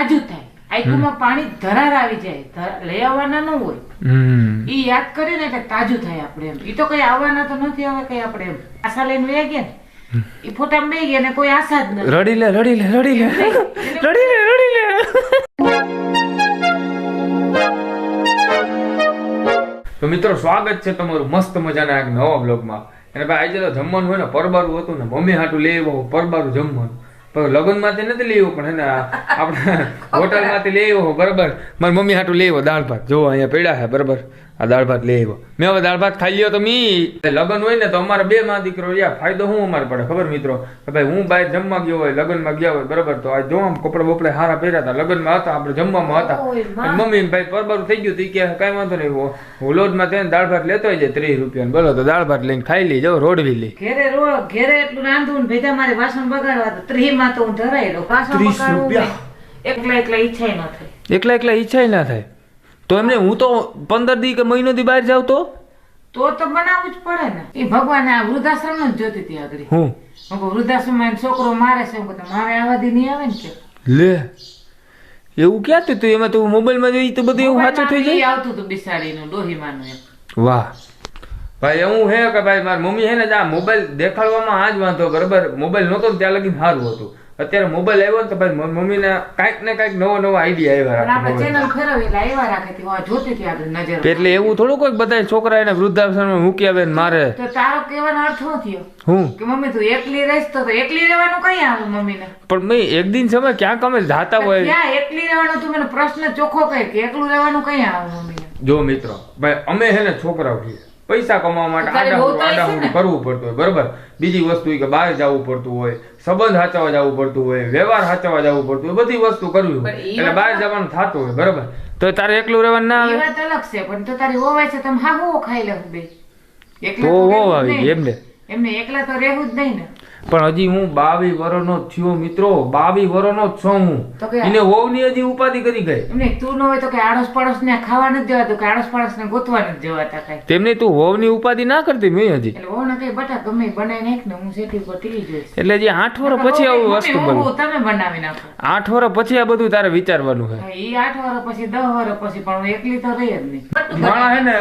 તાજું થાય. આંખોમાં પાણી ધરાર આવી જાય. લઈ આવવાના ન હોય. એ યાદ કરે ને એટલે તાજું થાય આપણે એમ. એ તો કઈ આવવાના તો નથી આવે કઈ આપણે એમ. આશા લઈને વયા ગયા ને. એ ફોટા બે ગયા ને કોઈ આશા જ નથી. રડી લે રડી લે રડી લે. રડી લે. રડી લે તો મિત્રો સ્વાગત છે તમારું મસ્ત મજાના એક નવા બ્લોગમાં અને ભાઈ આજે તો જમવાનું હોય ને પરબારું હતું ને મમ્મી હાટું લઈ આવ્યો પરબારું જમવાનું. પણ લગ્નમાંથી નથી લેવું પણ હે ને આપણે હોટલમાંથી લઈ આવ્યો બરાબર? મારી મમ્મી હાટું લઈ આવ્યો દાળ ભાત. જો અહીંયા પડ્યા છે બરાબર? આ દાળ ભાત લઈ આવ્યો. મેં હવે દાળ ભાત ખાઈ લ્યો તો મી. લગ્ન હોય ને તો અમારે બે માં દીકરો રહ્યા. ફાયદો શું અમારે પડે? ખબર મિત્રો? કે ભાઈ હું બહાર જમવા ગયો હોય લગ્નમાં ગયા હોય બરાબર? તો આ જો આમ કપડા બપડા હારા પહેર્યા હતા લગ્નમાં હતા આપણે જમવામાં હતા. માં. મમ્મી ને ભાઈ પરબારું થઈ ગયું તો કે કાંઈ વાંધો નહીં હું- હું લોજમાં થઈને દાળ ભાત લેતો જાય ત્રીસ રૂપિયા બોલો તો દાળ ભાત લઈને ખાઈ લઈ જાઓ રોડવી લઈ. ઘેરે રો ઘેરે એટલું રાંધું ને ભેજા મારે વાસણ બગાડવા તો ત્રીમાં તો હું ધરાયેલો. વાસણ બગાડવું રૂપિયા. એકલા એકલા ઈચ્છા ના થાય. એકલા એકલા ઈચ્છા ના થાય. તો એમને હું તો પંદર દી કે મહિનો દી બહાર જાઉં તો? તો તો બનાવવું જ પડે ને. એ ભગવાન આ વૃદ્ધાશ્રમ જ જોતી હતી આગળ. હું? વૃદ્ધાશ્રમમાં છોકરો મારે છે. મારે આવા દી નહીં આવે ને કે? લે. એવું ક્યાં તું? એમાં તું મોબાઈલમાં જોઈ તો બધું એવું સાચું થઈ જાય? આવતું હતું બિસાડીનું ડોહીમાનું એમ. વાહ. ભાઈ એવું હે કે ભાઈ મારી મમ્મી હે ને આ મોબાઈલ દેખાડવામાં આ જ વાંધો બરાબર? મોબાઈલ નહોતો ત્યાં લગી સારું હતું. અત્યારે મોબાઈલ આવ્યો ને તો ભાઈ મમ્મીને કાંઈક ને કાંઈક નવો નવો આઈડિયા આવ્યા રાખે એટલે રાખે હતી જોતી હતી આગળ નજર એટલે એવું થોડું કોઈ બધા છોકરા એને વૃદ્ધાશ્રમમાં મૂકી આવે ને મારે. તો તારો કહેવાનો અર્થ શું થયો? હું? કે મમ્મી તું એકલી રહીશ તો તો એકલી રહેવાનું કઈ આવે મમ્મીને? પણ મેં એક દિન સમય ક્યાંક અમે જાતા હોય. ક્યાં એકલી રહેવાનું તું મને પ્રશ્ન ચોખ્ખો કહે કે એકલું રહેવાનું કઈ આવે મમ્મીને? જો મિત્રો ભાઈ અમે હે ને છોકરાઓ છીએ. પૈસા કમાવા માટે તારી આડા વહુ તો આડા હશે ને? કરવું પડતું હોય બરોબર? બીજી વસ્તુ કે બહાર જવું પડતું હોય સંબંધ હાચવા જવું પડતું હોય વ્યવહાર હાચવા જવું પડતું હોય બધી વસ્તુ કરવી હોય. એટલે બહાર જવાનું થતું હોય બરોબર? તો તારે એકલું રહેવાનું ના આવે? વાત અલગ છે પણ તો તારી હોવાય છે તમે હા હું ખાઈ લઉં બે? તો આવી એમને. એમને એકલા તો રહેવું જ નહીં ને. પણ હજી હું બાવી વર્ષનો થયો મિત્રો. બાવી વર્ષનો જ છું હું. એને વહુની હજી ઉપાધિ કરી ગઈ. એમને તું ન હોય તો કે આડોશ પડોશ ને ખાવા નથી જવાતું કે આડોશ પડોશ ને ગોતવા નથી જવાતા કઈ. તેમને તું વહુની ઉપાધિ ના કરતી મેં હજી. એટલે વહુ ને કઈ બટા ગમે બનાવી નાખ ને હું સેટી પર ટીવી જોઈશ. એટલે જે આઠ વર્ષ પછી આવું વસ્તુ તમે બનાવી નાખો. આઠ વર્ષ પછી આ બધું તારે વિચારવાનું છે. એ આઠ વર્ષ પછી દસ વર્ષ પછી પણ હું એકલી તો રહી જ નહીં. માણા હે ને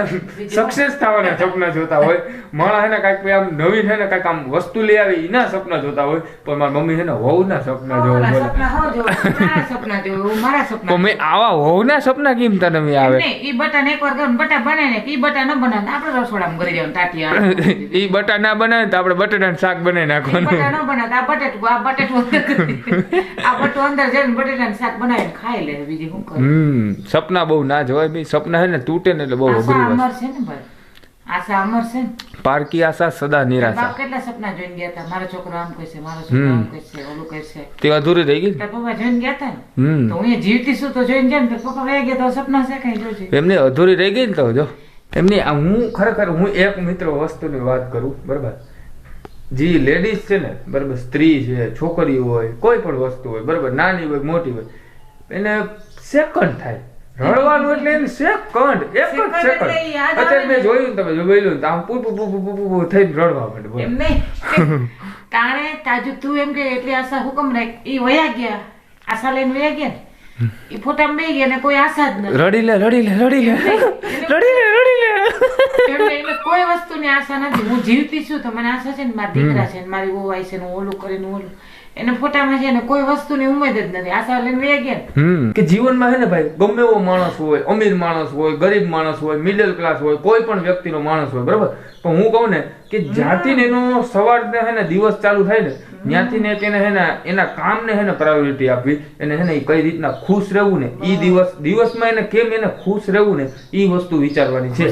સક્સેસ થવાના સપના જોતા હોય. માણા હે ને કાંઈક આમ નવીન હે ને કાંઈક આમ વસ્તુ લઈ આવી એના સપના જોતા હોય પણ મારી મમ્મી છે ને વહુના સપના જોવે બોલે. મેં આવા વહુના સપના કેમ તને મેં આવે? ઈ બટા ને એકવાર ગયો બટા બને ને ઈ બટા ન બનાવે તો આપણે રસોડામાં કરી દેવાનું તાટિયા ઈ બટા ના બને તો આપણે બટાટાનું શાક બનાવી નાખવાનું બટા ન બને તો આ બટેટું આ બટેટું. આ બટું અંદર જઈને બટેટાનું શાક બનાવીને ખાઈ લે બીજી શું કરે? હમ સપના બહુ ના જોવાય બી સપના હે ને તૂટે ને એટલે બહુ અઘરું છે ને ભાઈ. આશા અમર છે પારકી આશા સદા નિરાશા. બાપ કેટલા સપના જોઈને ગયા હતા મારો છોકરો આમ કહેશે મારો છોકરો આમ કહેશે ઓલું કહેશે તે અધૂરી રહી ગઈ પપ્પા જોઈને ગયા હતા ને? તો હું જીવતી છું તો જોઈને ગયા ને? તો પપ્પા વહી ગયા તો સપના છે કઈ જોજે. એમને અધૂરી રહી ગઈ ને તો જો. એમની હું ખરેખર હું એક મિત્ર વસ્તુની વાત કરું બરાબર? જે લેડીઝ છે ને બરાબર સ્ત્રી છે છોકરી હોય કોઈ પણ વસ્તુ હોય બરાબર નાની હોય મોટી હોય એને સેકન્ડ થાય. રડવાનું એટલે એને સેકન્ડ એક જ સેકન્ડ અત્યારે મેં જોયું ને તમે જોયેલું ને આમ પૂ પૂ પૂ પૂ પૂ થઈને રડવા માંડે બોલો. એમ નહીં તાણે તાજુ તું એમ કે એટલી આશા હુકમ રાખ એ વયા ગયા. આશા લઈને વયા ગયા એ ફોટા ફોટામાં બેહી ગયા ને કોઈ આશા જ નથી. રડી લે રડી લે રડી લે. રડી લે રડી લે. એટલે કોઈ વસ્તુની આશા નથી. હું જીવતી છું તો મને આશા છે ને મારા દીકરા છે ને મારી વહુ આવી છે ને ઓલું કરીને ઓલું. એને ફોટામાં છે ને કોઈ વસ્તુની ઉમેદ જ નથી. આશા લઈને વયા ગયા કે જીવનમાં છે ને ભાઈ ગમે એવો માણસ હોય અમીર માણસ હોય ગરીબ માણસ હોય મિડલ ક્લાસ હોય કોઈ પણ વ્યક્તિનો માણસ હોય બરાબર? પણ હું કહું ને કે જ્યાંથી ને એનો સવાર હે ને દિવસ ચાલુ થાય ને ત્યાંથી ને તેને હે ને એના કામને હે ને પ્રાયોરિટી આપવી એને હે ને એ કઈ રીતના ખુશ રહેવું ને એ દિવસ દિવસમાં એને કેમ એને ખુશ રહેવું ને એ વસ્તુ વિચારવાની છે.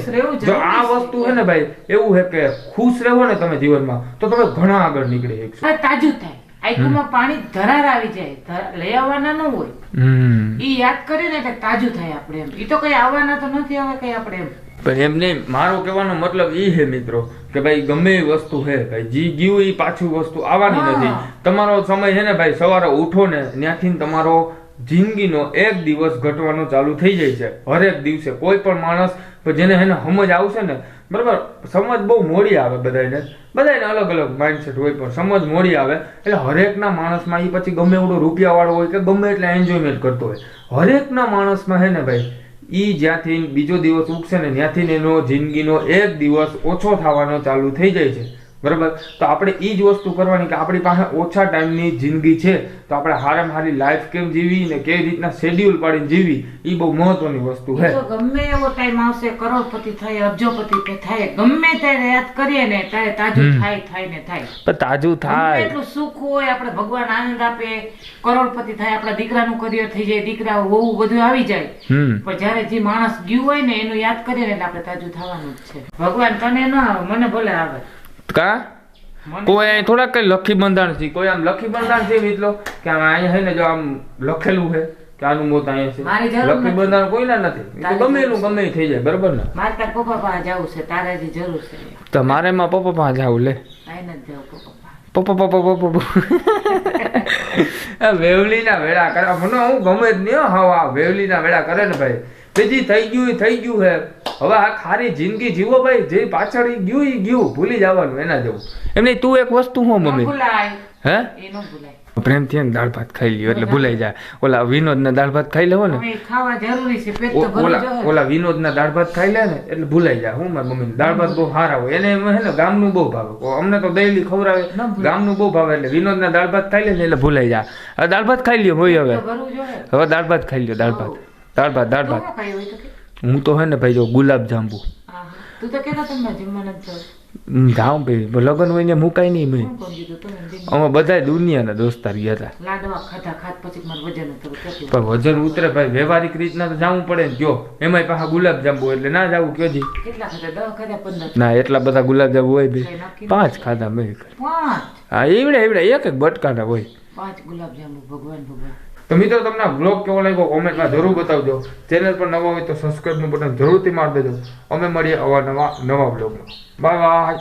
જો આ. વસ્તુ હે ને ભાઈ એવું હે કે ખુશ રહો ને તમે જીવનમાં તો તમે ઘણા આગળ નીકળી શકશો. તાજું થાય. આઈકુમાં પાણી ધરાર આવી જાય લઈ આવવાના ન હોય. ઈ યાદ કરીએ ને એટલે તાજું થાય આપણે એમ. ઈ તો કઈ આવવાના તો નથી આવે કઈ આપણે એમ. પણ એમને મારો કહેવાનો મતલબ એ છે મિત્રો કે ભાઈ ગમે એ વસ્તુ છે ભાઈ જી ગયું એ પાછું વસ્તુ આવવાની નથી. તમારો સમય છે ને ભાઈ સવારે ઉઠો ને ત્યાંથી તમારો જિંદગીનો એક દિવસ ઘટવાનો ચાલુ થઈ જાય છે. હરેક દિવસે કોઈ પણ માણસ જેને એને સમજ આવશે ને, બરાબર? સમજ બહુ મોડી આવે બધાને બધાને અલગ અલગ માઇન્ડસેટ હોય પણ સમજ મોડી આવે. એટલે હરેકના માણસમાં એ પછી ગમે એવડો રૂપિયાવાળો હોય કે ગમે એટલે એન્જોયમેન્ટ કરતો હોય. હરેકના માણસમાં હે ને ભાઈ એ જ્યાંથી બીજો દિવસ ઉગશે ને ત્યાંથી એનો જિંદગીનો એક દિવસ ઓછો થવાનો ચાલુ થઈ જાય છે. બરાબર? તો આપણે એ જ વસ્તુ કરવાની કે આપણી પાસે ઓછા ટાઈમની જિંદગી છે તો આપણે હારામ હારી લાઈફ કેમ જીવી ને કેવી રીતના શેડ્યુલ પાડીને જીવી એ બહુ મહત્વની વસ્તુ છે. ગમે એવો ટાઈમ આવશે કરોડપતિ થાય અબજોપતિ થાય ગમે ત્યારે યાદ કરીએ ને ત્યારે તાજું થાય થાય ને થાય. પણ તાજું થાય. એટલું સુખ હોય આપણે ભગવાન આનંદ આપે કરોડપતિ થાય આપણા દીકરાનું કરિયર થઈ જાય દીકરા બહુ બધું આવી જાય. પણ જ્યારે જે માણસ ગયું હોય ને એનું યાદ કરીએ ને આપણે તાજું થવાનું જ છે. ભગવાન તને ના મને ભલે આવે. કા? કોઈ અહીં થોડાક કઈ લખી બંધાણ છે? કોઈ આમ લખી બંધાણ છે મિત્રો કે આમ અહીંયા હે ને જો આમ લખેલું છે કે આનું મોત અહીંયા છે. લખી. બંધાણ કોઈના નથી. ગમે એનું ગમે થઈ જાય બરોબર ને? મારે તાર પપ્પા પાસે જવું છે તારે જરૂર છે. તમારે માં પપ્પા પાસે જવું લે. પપ્પા. પપ્પા પપ્પા પપ્પા વેવલીના વેળા કરે. મને હું ગમે જ નહીં હા આ વેવલીના વેળા કરે ને ભાઈ. બીજી થઈ ગયું એ થઈ ગયું હે. હવે આ ખારી જિંદગી જીવો ભાઈ જે પાછળ ગયું એ ગયું. ભૂલી જવાનું એના જેવું. એમ નહીં તું એક વસ્તુ હો મમ્મી? હે? પ્રેમથી એને દાળ ભાત ખાઈ લ્યો એટલે ભૂલાઈ જાય. ઓલા વિનોદ ના દાળ ભાત ખાઈ લેવો ને? ઓલા ઓલા વિનોદ ના દાળ ભાત ખાઈ લે ને એટલે ભૂલાઈ જાય. હું મારી મમ્મી દાળ ભાત બહુ સારા હોય. એને હે ને ગામનું બહુ ભાવે. અમને તો ડેઈલી ખવડાવે. ગામનું બહુ ભાવે એટલે વિનોદ ના દાળ ભાત ખાઈ લે ને એટલે ભૂલાઈ જાય. હવે દાળ ભાત ખાઈ લ્યો હોય હવે. હવે દાળ ભાત ખાઈ લ્યો દાળ ભાત. દાળ ભાત દાળ ભાત? હું તો હે ને ભાઈ જો ગુલાબ જાંબુ. તું તો તમને જ જાઉં. ભાઈ. લગ્ન હોય ને મુકાય નહીં મેં? અમે બધા દુનિયાના દોસ્તાર ગયા હતા લાડવા ખાધા ખાધ પછી મારું વજન હતું પણ વજન ઉતરે ભાઈ. વ્યવહારિક રીતના તો જવું પડે ને જો એમાંય પાછા ગુલાબ જાંબુ એટલે ના જવું કયોજી કેટલા ખાધા? દસ ખાધા પંદર ના એટલા બધા ગુલાબ જાંબુ હોય ભાઈ. પાંચ ખાધા મેં પાંચ? હા એવડે એવડે એક એક બટકાના હોય. પાંચ ગુલાબ જાંબુ ભગવાન ભગવાન. તો મિત્રો, તમને બ્લોગ કેવો લાગ્યો કોમેન્ટમાં જરૂર બતાવજો. ચેનલ પર નવા હોય તો સબસ્ક્રાઈબનું બટન જરૂરથી મારી દેજો. અમે મળીએ અવારનવા નવા બ્લોગમાં બાય બાય